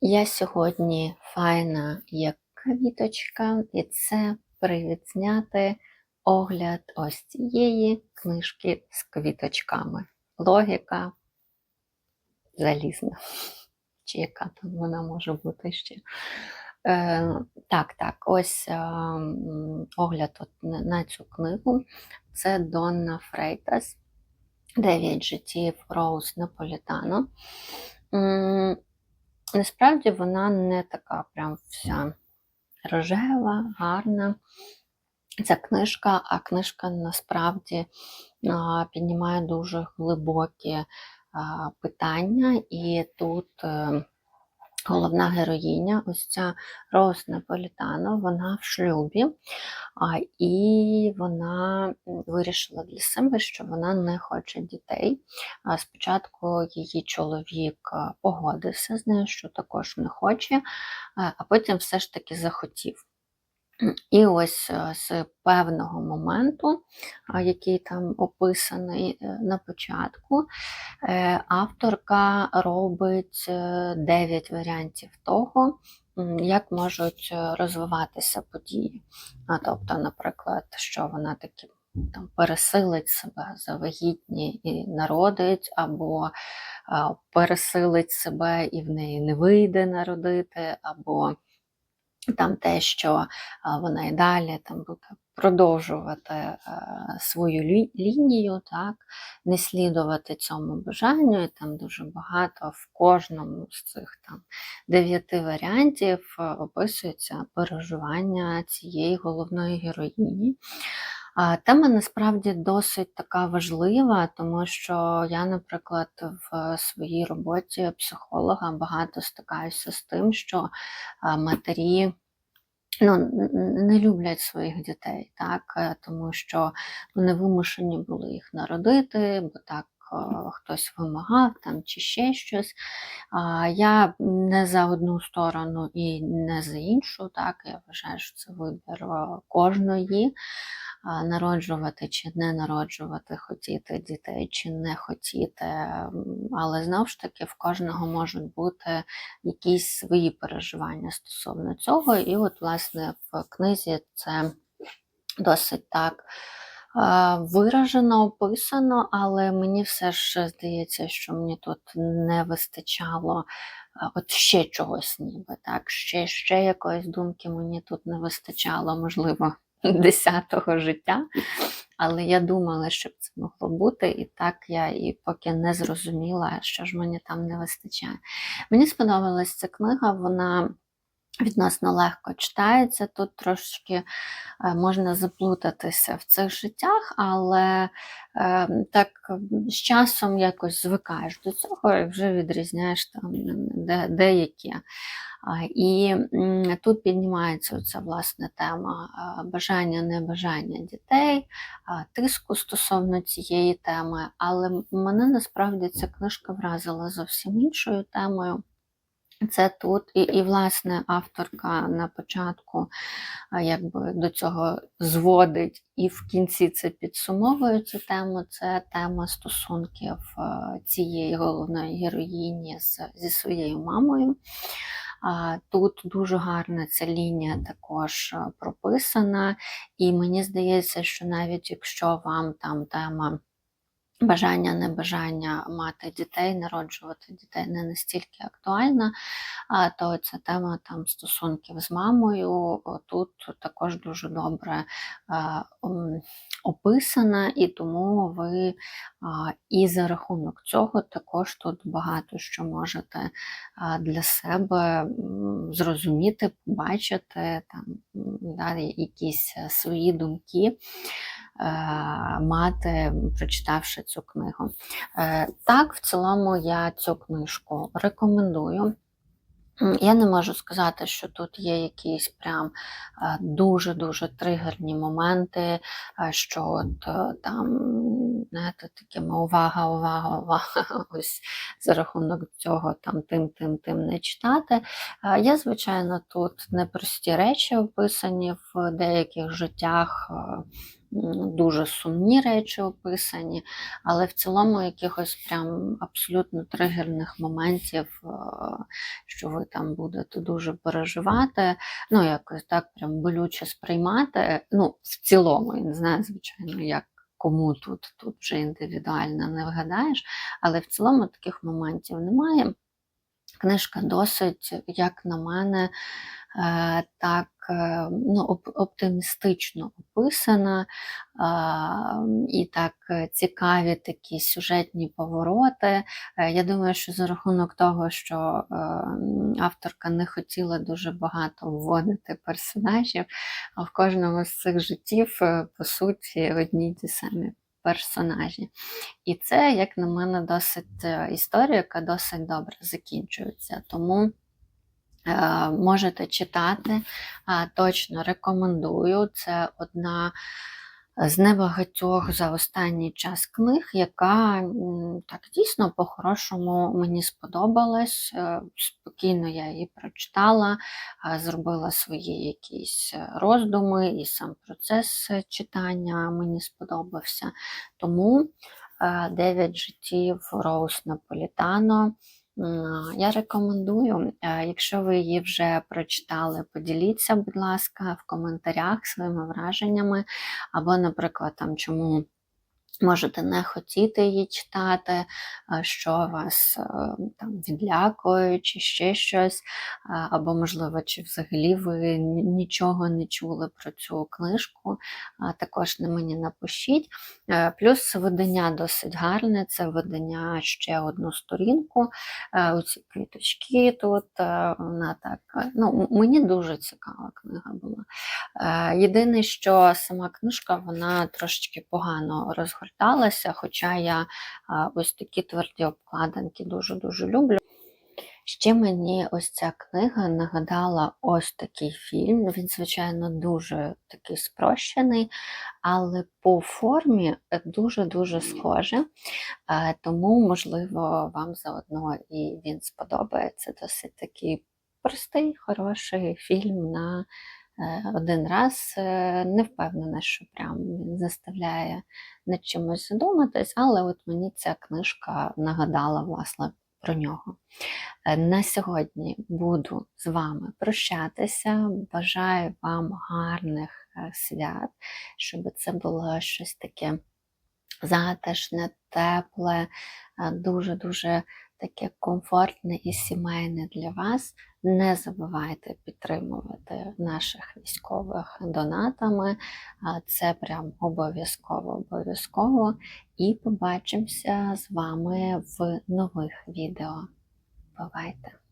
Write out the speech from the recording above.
Я сьогодні файна як квіточка, і це привід зняти огляд ось цієї книжки з квіточками. Логіка залізна. Чи яка там вона може бути ще? Е, так, так, ось е, огляд от на, цю книгу. Це Донна Фрейтас. Дев'ять життів Роуз Наполітано. Насправді вона не така прям вся рожева, гарна. Ця книжка, а книжка насправді піднімає дуже глибокі питання, і тут е, головна героїня, ось ця Роуз Наполітано, вона в шлюбі, і вона вирішила для себе, що вона не хоче дітей. Спочатку її чоловік погодився з нею, що також не хоче, а потім все ж таки захотів. І ось е, з певного моменту, який там описаний е, на початку, е, авторка робить 9 варіантів того, як можуть розвиватися події. А, Тобто, наприклад, що вона таки там пересилить себе завагітні і народить, або пересилить себе і в неї не вийде народити, або там те, що вона і далі там буде продовжувати е, свою лі- лінію, так, не слідувати цьому бажанню, і там дуже багато в кожному з цих там дев'яти варіантів е, описується переживання цієї головної героїні. Тема насправді досить така важлива, тому що я, наприклад, в своїй роботі психолога багато стикаюся з тим, що матері ну, не люблять своїх дітей, так, е, тому що вони вимушені були їх народити, бо так хтось вимагав там чи ще щось. Я не за одну сторону і не за іншу, так, я вважаю, що це вибір е, кожної. Народжувати чи не народжувати, хотіти дітей чи не хотіти. Але знову ж таки в кожного можуть бути якісь свої переживання стосовно цього. І от, власне, в книзі це досить так е, виражено, описано, але мені все ж здається, що мені тут не вистачало е, от ще чогось ніби, так, ще, ще якоїсь думки мені тут не вистачало, можливо, десятого життя. Але я думала, що це могло бути, і так я і поки не зрозуміла, що ж мені там не вистачає. Мені сподобалась ця книга, вона відносно легко читається. Тут трошки е, можна заплутатися в цих життях, але е, так з часом якось звикаєш до цього і вже відрізняєш там деякі. І тут піднімається ця власне тема бажання, небажання дітей, тиску стосовно цієї теми. Але мене насправді ця книжка вразила зовсім іншою темою. Це тут, і, і власне авторка на початку якби до цього зводить, і в кінці це підсумовує цю тему. Це тема стосунків цієї головної героїні з, зі своєю мамою. Тут дуже гарна ця лінія також прописана, і мені здається, що навіть якщо вам там тема бажання, небажання мати дітей, народжувати дітей не настільки актуальна, а, то ця тема там стосунків з мамою тут також дуже добре описана, і тому ви і за рахунок цього також тут багато що можете для себе зрозуміти, побачити, там, да, якісь свої думки мати, прочитавши цю книгу. Е, Так, в цілому я цю книжку рекомендую. Я не можу сказати, що тут є якісь прям е, дуже-дуже тригерні моменти, е, що от е, там, знаєте, такими увага, увага, увага, ось за рахунок цього там тим, тим, тим не читати. Е, Є, звичайно, тут непрості речі описані в деяких життях е, дуже сумні речі описані, але в цілому якихось прям абсолютно тригерних моментів, е, що ви там будете дуже переживати, ну якось так прям болюче сприймати. Ну, в цілому, я не знаю, звичайно, як. Кому тут, тут вже індивідуально не вгадаєш, але в цілому таких моментів немає. Книжка досить, як на мене, е, так е, ну, оптимістично описана, і так е, цікаві такі сюжетні повороти. Е, Я думаю, що за рахунок того, що е, авторка не хотіла дуже багато вводити персонажів, а в кожному з цих життів, е, по суті, одні й ті самі персонажі. І це, як на мене, досить е, історія, яка досить добре закінчується. Тому е, можете читати, точно рекомендую. Це одна з небагатьох за останній час книг, яка так дійсно по-хорошому мені сподобалась. Е, Спокійно я її прочитала, зробила свої якісь е, роздуми, і сам процес е, читання мені сподобався. Тому е, «Дев'ять життів Роуз Наполітано. Я рекомендую, Е, якщо ви її вже прочитали, поділіться, будь ласка, в коментарях своїми враженнями, або, наприклад, там чому можете не хотіти її читати, е, що вас е, там відлякує, чи ще щось, е, або, можливо, чи взагалі ви нічого не чули про цю книжку, також на мені напишіть. Плюс видання досить гарне, це видання ще одну сторінку. Оці квіточки тут, вона так, ну, мені дуже цікава книга була. Єдине, що сама книжка вона трошечки погано розгорталася, хоча я ось такі тверді обкладинки дуже-дуже люблю. Ще мені ось ця книга нагадала ось такий фільм. Він, звичайно, дуже такий спрощений, але по формі дуже-дуже схоже. Тому, можливо, вам заодно і він сподобається. Досить такий простий, хороший фільм на один раз. Е, Не впевнена, що прям він заставляє над чимось задуматись, але от мені ця книжка нагадала власне про нього. Е, На сьогодні буду з вами прощатися. Бажаю вам гарних е, свят, щоб це було щось таке затишне, тепле, е, дуже-дуже таке комфортне і сімейне для вас. Не забувайте підтримувати наших військових донатами. Це прям обов'язково, обов'язково. І побачимося з вами в нових відео. Бувайте!